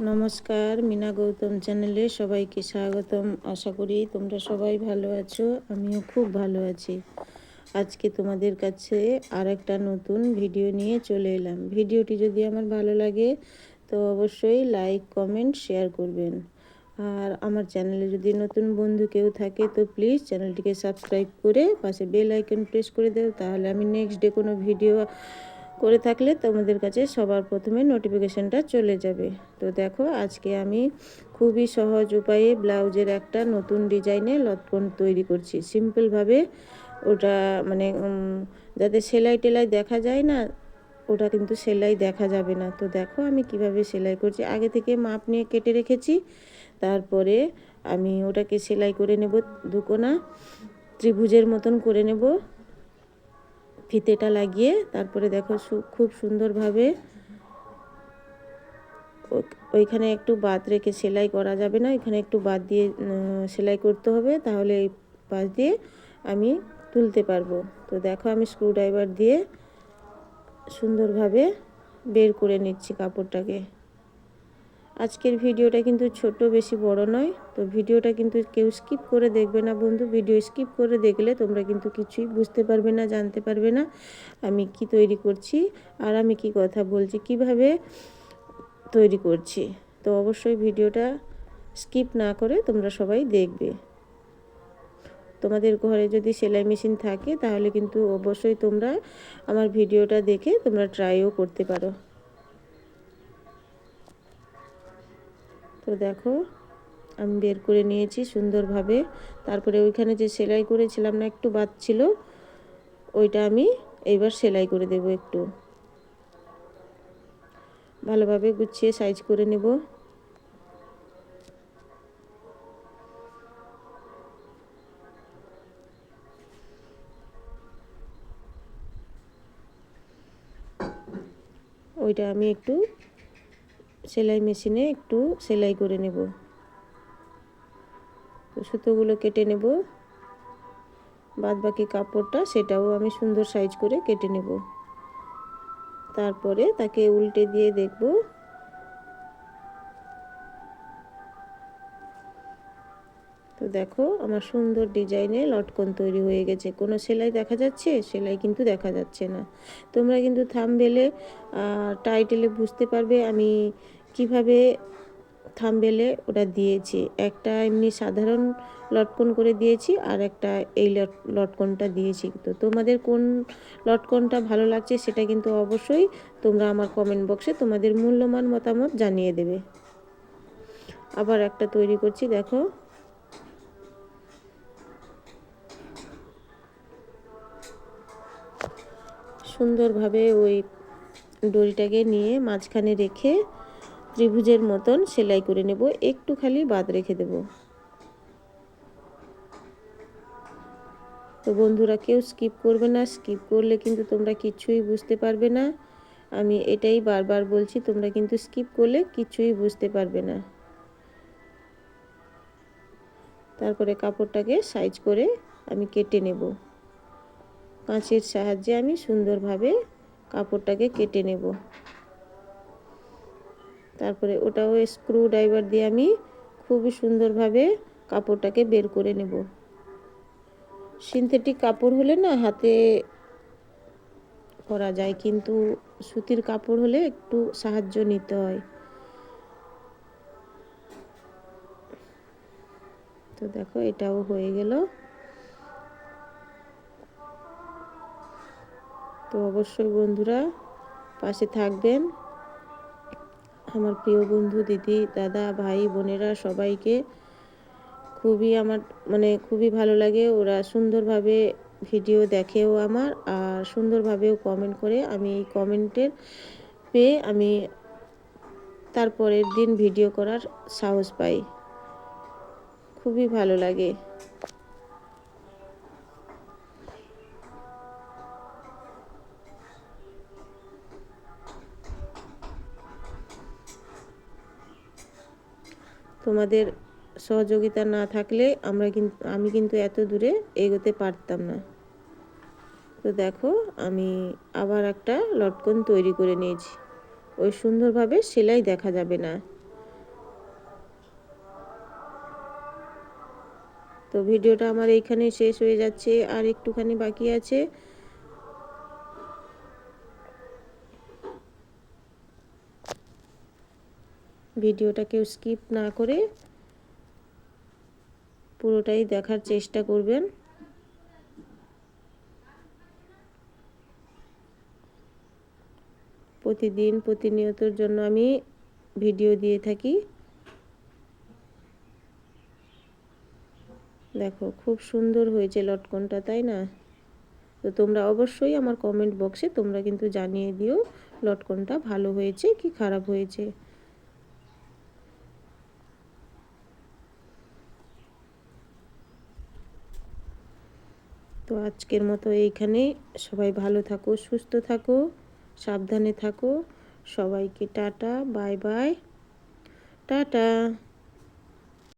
নমস্কার, মিনা গৌতম চ্যানেলে সবাইকে স্বাগতম। আশা করি তোমরা সবাই ভালো আছো, আমিও খুব ভালো আছি। আজকে তোমাদের কাছে আর একটা নতুন ভিডিও নিয়ে চলে এলাম। ভিডিওটি যদি আমার ভালো লাগে, তো অবশ্যই লাইক, কমেন্ট, শেয়ার করবেন। আর আমার চ্যানেলে যদি নতুন বন্ধু কেউ থাকে, তো প্লিজ চ্যানেলটিকে সাবস্ক্রাইব করে পাশে বেল আইকন প্রেস করে দেও, তাহলে আমি নেক্সট ডে কোনো ভিডিও করে থাকলে তোমাদের কাছে সবার প্রথমে নোটিফিকেশানটা চলে যাবে। তো দেখো, আজকে আমি খুবই সহজ উপায়ে ব্লাউজের একটা নতুন ডিজাইনে লটকন তৈরি করছি। সিম্পলভাবে ওটা মানে যাতে সেলাই টেলাই দেখা যায় না, ওটা কিন্তু সেলাই দেখা যাবে না। তো দেখো, আমি কীভাবে সেলাই করছি। আগে থেকে মাপ নিয়ে কেটে রেখেছি, তারপরে আমি ওটাকে সেলাই করে নেব দুকোনা, ত্রিভুজের মতন করে নেব। ফিতেটা লাগিয়ে তারপরে দেখো খুব সুন্দরভাবে ওইখানে একটু বাদ রেখে সেলাই করা যাবে না, এখানে একটু বাদ দিয়ে সেলাই করতে হবে, তাহলে এই পাশ দিয়ে আমি তুলতে পারব। তো দেখো আমি স্ক্রুড্রাইভার দিয়ে সুন্দরভাবে বের করে নিচ্ছি কাপড়টাকে। আজকের ভিডিওটা কিন্তু ছোট, বেশি বড় নয়। তো ভিডিওটা কিন্তু কেউ স্কিপ করে দেখবে না বন্ধু। ভিডিও স্কিপ করে দেখলে তোমরা কিন্তু কিছুই বুঝতে পারবে না, জানতে পারবে না আমি কি তৈরি করছি আর আমি কি কথা বলছি, কীভাবে তৈরি করছি। তো অবশ্যই ভিডিওটা স্কিপ না করে তোমরা সবাই দেখবে। তোমাদের ঘরে যদি সেলাই মেশিন থাকে তাহলে কিন্তু অবশ্যই তোমরা আমার ভিডিওটা দেখে তোমরা ট্রাইও করতে পারো। তো দেখো, আমি বের করে নিয়েছি সুন্দরভাবে। তারপরে ওইখানে যে সেলাই করেছিলাম না, একটু বাদ ছিল, ওইটা আমি এইবার সেলাই করে দেব একটু। ভালোভাবে গুছিয়ে সাইজ করে নেব। ওইটা আমি একটু সেলাই মেশিনে একটু সেলাই করে নেব। সুতোগুলো কেটে নেব। বাদ বাকি কাপড়টা সেটাও আমি সুন্দর সাইজ করে কেটে নেব। তারপরে তাকে উল্টে দিয়ে দেখব। তো দেখো আমার সুন্দর ডিজাইনে লটকন তৈরি হয়ে গেছে। কোনো সেলাই দেখা যাচ্ছে? সেলাই কিন্তু দেখা যাচ্ছে না। তোমরা কিন্তু থামবেলে টাইটেলে বুঝতে পারবে আমি কীভাবে থামবেলে ওটা দিয়েছি? একটা এমনি সাধারণ লটকন করে দিয়েছি আর একটা এই লটকনটা দিয়েছি। তো তোমাদের কোন লটকনটা ভালো লাগছে সেটা কিন্তু অবশ্যই তোমরা আমার কমেন্ট বক্সে তোমাদের মূল্যবান মতামত জানিয়ে দেবে। আবার একটা তৈরি করছি, দেখো। সুন্দরভাবে ওই দড়িটাকে নিয়ে মাঝখানে রেখে ত্রিভুজের মতন সেলাই করে নেব। একটু খালি বাদ রেখে দেব। তো বন্ধুরা, কেউ স্কিপ করবে না। স্কিপ করলে কিন্তু তোমরা কিছুই বুঝতে পারবে না। আমি এটাই বারবার বলছি, তোমরা কিন্তু স্কিপ করলে কিছুই বুঝতে পারবে না। তারপরে কাপড়টাকে সাইজ করে আমি কেটে নেব। কাঁচের সাহায্যে আমি সুন্দরভাবে কাপড়টাকে কেটে নেব। তারপরে ওটাও স্ক্রু ড্রাইভার দিয়ে আমি খুবই সুন্দরভাবে কাপড়টাকে বের করে নেব। সিনথেটিক কাপড় হলে না হাতে করা যায়, কিন্তু সুতির কাপড় হলে একটু সাহায্য নিতে হয়। তো দেখো এটাও হয়ে গেল। তো অবশ্যই বন্ধুরা পাশে থাকবেন। আমার প্রিয় বন্ধু, দিদি, দাদা, ভাই, বোনেরা সবাইকে খুবই আমার মানে খুবই ভালো লাগে। ওরা সুন্দরভাবে ভিডিও দেখেও আমার আর সুন্দরভাবেও কমেন্ট করে। আমি এই কমেন্টের পেয়ে আমি তারপরের দিন ভিডিও করার সাহস পাই। খুবই ভালো লাগে। তোমাদের সহযোগিতা না থাকলে আমরা কিন্তু আমি কিন্তু এত দূরে এগোতে পারতাম না। তো দেখো, আমি আবার একটা লটকন তৈরি করে নিয়েছি। ওই সুন্দরভাবে সেলাই দেখা যাবে না। তো ভিডিওটা আমার এইখানে শেষ হয়ে যাচ্ছে, আর একটুখানি বাকি আছে। ভিডিওটা কেউ স্কিপ না করে পুরোটাই দেখার চেষ্টা করবেন। প্রতিদিন প্রতিনিয়তর জন্য আমি ভিডিও দিয়ে থাকি। দেখো, খুব সুন্দর হয়েছে লটকনটা, তাই না? তো তোমরা অবশ্যই আমার কমেন্ট বক্সে তোমরা কিন্তু জানিয়ে দিও লটকনটা ভালো হয়েছে কি খারাপ হয়েছে। তো আজকের মতো এইখানে সবাই ভালো থাকো, সুস্থ থাকো, সাবধানে থাকো। সবাইকে টাটা, বাই বাই। টাটা।